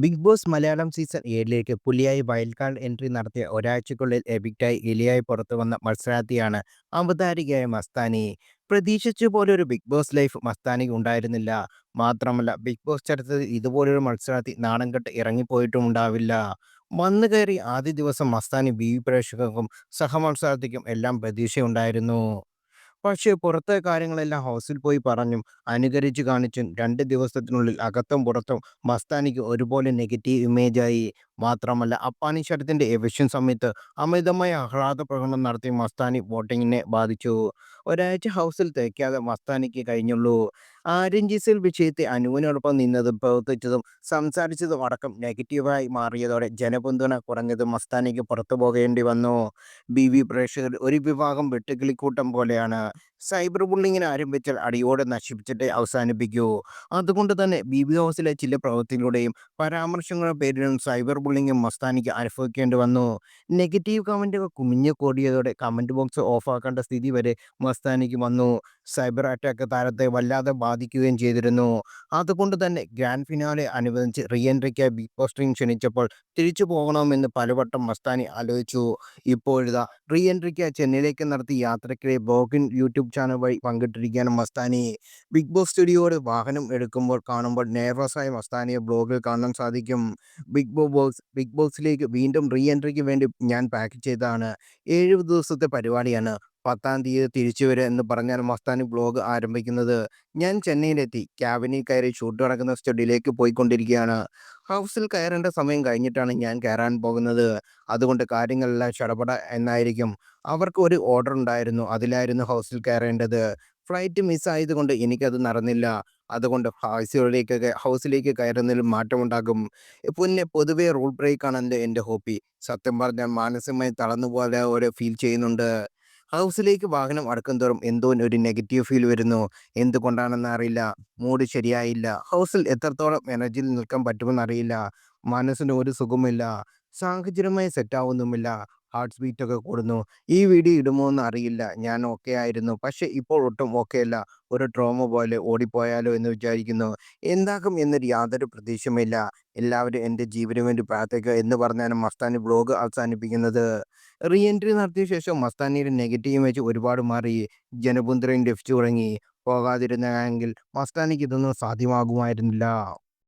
Big boss Malayalam season ഏഴിലേക്ക് പുലിയായി wild card entry നടത്തിയ ഒരാഴ്ചക്കുള്ളിൽ എബിക്റ്റായി എലിയായി പുറത്തു വന്ന മത്സരാർത്ഥിയാണ് അവതാരികയായ മസ്താനി. പ്രതീക്ഷിച്ച പോലെ ഒരു ബിഗ് ബോസ് ലൈഫ് മസ്താനിക്ക് ഉണ്ടായിരുന്നില്ല. മാത്രമല്ല ബിഗ് ബോസ് ചരിത്രത്തിൽ ഇതുപോലൊരു മത്സരാർത്ഥി നാണം കെട്ട് ഇറങ്ങിപ്പോയിട്ടും ഉണ്ടാവില്ല വന്നു കയറി ആദ്യ ദിവസം മസ്താനി ബി പ്രേക്ഷകർക്കും സഹമത്സരാർത്ഥിക്കും എല്ലാം പ്രതീക്ഷയുണ്ടായിരുന്നു. പക്ഷേ പുറത്തെ കാര്യങ്ങളെല്ലാം ഹൗസിൽ പോയി പറഞ്ഞും അനുകരിച്ച് കാണിച്ചും രണ്ട് ദിവസത്തിനുള്ളിൽ അകത്തും പുറത്തും മസ്താനിക്ക് ഒരുപോലെ നെഗറ്റീവ് ഇമേജായി. മാത്രമല്ല അപ്പാനി ശരത്തിന്റെ എവിഷൻ സമയത്ത് അമിതമായ ആഹ്ലാദ പ്രകടനം നടത്തി മസ്താനി വോട്ടിങ്ങിനെ ബാധിച്ചു. ഒരാഴ്ച ഹൗസിൽ തേക്കാതെ മസ്താനിക്ക് കഴിഞ്ഞുള്ളൂ. ആരഞ്ചിസിൽ വിഷയത്തെ അനുവിനോടൊപ്പം നിന്നതും പ്രവർത്തിച്ചതും സംസാരിച്ചതും അടക്കം നെഗറ്റീവായി മാറിയതോടെ ജനപിന്തുണ കുറഞ്ഞതും മസ്താനിക്ക് പുറത്തു പോകേണ്ടി വന്നു. ബി വി പ്രേക്ഷകർ ഒരു വിഭാഗം വെട്ടുകിളിക്കൂട്ടം പോലെയാണ്. സൈബർ ബുള്ളിങ്ങിന് ആരംഭിച്ചാൽ അടിയോടെ നശിപ്പിച്ചിട്ടേ അവസാനിപ്പിക്കൂ. അതുകൊണ്ട് തന്നെ ബി ബി ഹൗസിലെ ചില പ്രവൃത്തികളുടെയും പരാമർശങ്ങളുടെ പേരിലും സൈബർ ബുള്ളിങ്ങും മസ്താനിക്ക് അനുഭവിക്കേണ്ടി വന്നു. നെഗറ്റീവ് കമന്റുകൾ കുമിഞ്ഞുകൂടിയതോടെ കമന്റ് ബോക്സ് ഓഫാക്കേണ്ട സ്ഥിതി വരെ മസ്താനിക്ക് വന്നു. സൈബർ അറ്റാക്ക് താരത്തെ വല്ലാതെ ബാധിക്കുകയും ചെയ്തിരുന്നു. അതുകൊണ്ട് തന്നെ ഗ്രാൻഡ് ഫിനാലെ അനുബന്ധിച്ച് റീ എൻട്രിക്കായി ബിഗ് ബോസ് ടീം ക്ഷണിച്ചപ്പോൾ തിരിച്ചു പോകണമെന്ന് പലവട്ടം മസ്താനി ആലോചിച്ചു. ഇപ്പോഴിതാ റീ എൻട്രിക്കായി ചെന്നൈയിലേക്ക് നടത്തിയ യാത്രക്കിടെ ബോഗിൻ യൂട്യൂബ് ചാനൽ വഴി പങ്കിട്ടിരിക്കുകയാണ് മസ്താനി. ബിഗ് ബോസ് സ്റ്റുഡിയോയുടെ വാഹനം എടുക്കുമ്പോൾ കാണുമ്പോൾ നേർവസായ മസ്താനിയെ ബ്ലോഗിൽ കാണാൻ സാധിക്കും. ബിഗ് ബോസ് ബിഗ് ബോസിലേക്ക് വീണ്ടും റീ എൻട്രിക്ക് വേണ്ടി ഞാൻ പാക്ക് ചെയ്തതാണ്. ഏഴ് ദിവസത്തെ പരിപാടിയാണ്. പത്താം തീയതി തിരിച്ചു വരിക എന്ന് പറഞ്ഞാൽ മസ്താനി ബ്ലോഗ് ആരംഭിക്കുന്നത്. ഞാൻ ചെന്നൈയിലെത്തി. ക്യാബിനിൽ കയറി ഷൂട്ട് നടക്കുന്ന സ്റ്റുഡിയോയിലേക്ക് പോയിക്കൊണ്ടിരിക്കുകയാണ്. ഹൗസിൽ കയറേണ്ട സമയം കഴിഞ്ഞിട്ടാണ് ഞാൻ കയറാൻ പോകുന്നത്. അതുകൊണ്ട് കാര്യങ്ങളെല്ലാം ചടപട എന്നായിരിക്കും. അവർക്ക് ഒരു ഓർഡർ ഉണ്ടായിരുന്നു. അതിലായിരുന്നു ഹൗസിൽ കയറേണ്ടത്. ഫ്ലൈറ്റ് മിസ്സായതുകൊണ്ട് എനിക്കത് നടന്നില്ല. അതുകൊണ്ട് ഹൗസിലേക്ക് ഹൗസിലേക്ക് കയറുന്നതിൽ മാറ്റമുണ്ടാകും. പിന്നെ പൊതുവെ റൂൾ ബ്രേക്കാണ് എന്റെ എന്റെ ഹോബി. സത്യം പറഞ്ഞാൽ മാനസികമായി തളർന്നു പോലെ ഫീൽ ചെയ്യുന്നുണ്ട്. ഹൗസിലേക്ക് വാഹനം അടുക്കുംതോറും എന്തോ ഒരു നെഗറ്റീവ് ഫീൽ വരുന്നു. എന്തുകൊണ്ടാണെന്ന് അറിയില്ല. മൂഡ് ശരിയായില്ല. ഹൗസിൽ എത്രത്തോളം എനർജിയിൽ നിൽക്കാൻ പറ്റുമെന്ന് അറിയില്ല മനസ്സിന് ഒരു സുഖമില്ല സാഹചര്യമായി സെറ്റാവുന്നുമില്ല. ഹാർട്ട് ബീറ്റൊക്കെ കൂടുന്നു. ഈ വീഡിയോ ഇടുമോ എന്ന് അറിയില്ല. ഞാൻ ഓക്കെ ആയിരുന്നു. പക്ഷേ ഇപ്പോൾ ഒട്ടും ഓക്കെ ഓക്കേയല്ല. ഒരു ട്രോമ പോലെ ഓടിപ്പോയാലോ എന്ന് വിചാരിക്കുന്നു. എന്താകും എന്നൊരു യാതൊരു പ്രതീക്ഷയുമില്ല. എല്ലാവരും എന്റെ ജീവന് വേണ്ടി പ്രാർത്ഥിക്കുക എന്ന് പറഞ്ഞാണ് മസ്താനി ബ്ലോഗ് അവസാനിപ്പിക്കുന്നത്. റീ എൻട്രി നടത്തിയ ശേഷം മസ്താനിയുടെ നെഗറ്റീവ് ഇമേജ് ഒരുപാട് മാറി. ജനബുന്ദ്രയും ലഭിച്ചു തുടങ്ങി. പോകാതിരുന്നെങ്കിൽ മസ്താനിക്ക് ഇതൊന്നും സാധ്യമാകുമായിരുന്നില്ല.